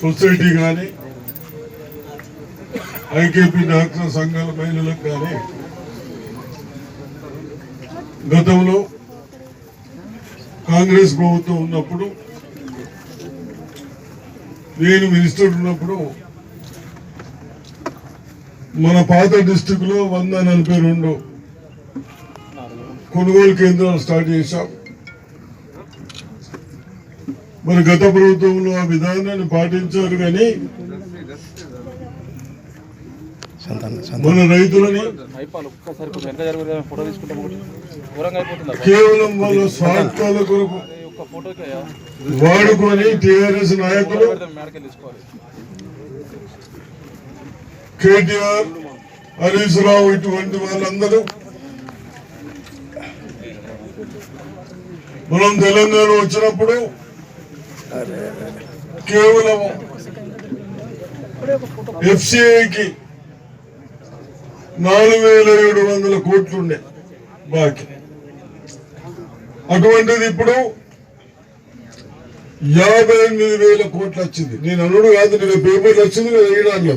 Society కానీ IKP doctor సంఘాల మహిళలకు కానీ గతంలో కాంగ్రెస్ ప్రభుత్వం ఉన్నప్పుడు నేను మినిస్టర్ ఉన్నప్పుడు మన పాత డిస్టిక్లో వంద నలభై రెండు కొనుగోలు కేంద్రాలు స్టార్ట్ చేశాం. మరి గత ప్రభుత్వంలో ఆ విధానాన్ని పాటించారు కానీ మన రైతులని కేవలం వాళ్ళ స్వార్థాల కొరకు వాడుకొని టిఆర్ఎస్ నాయకులు కేటీఆర్ హరీష్ రావు ఇటువంటి వాళ్ళందరూ మనం తెలంగాణ వచ్చినప్పుడు కేవలం ఎఫ్సిఐకి నాలుగు వేల ఏడు వందల కోట్లుండే బాకీ. అటువంటిది ఇప్పుడు యాభై ఎనిమిది వేల కోట్లు వచ్చింది. నేను అనుడు కాదు నేను పేపర్లు వచ్చింది కదా ఈనాడులో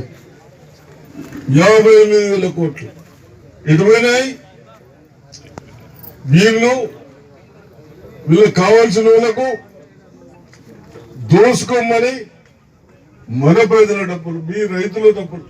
యాభై ఎనిమిది వేల కోట్లు. ఎటుపోయినాయి వీళ్ళు వీళ్ళకి కావాల్సిన వాళ్ళకు దోసుకోమని మన ప్రజల డబ్బులు మీ రైతుల డబ్బులు.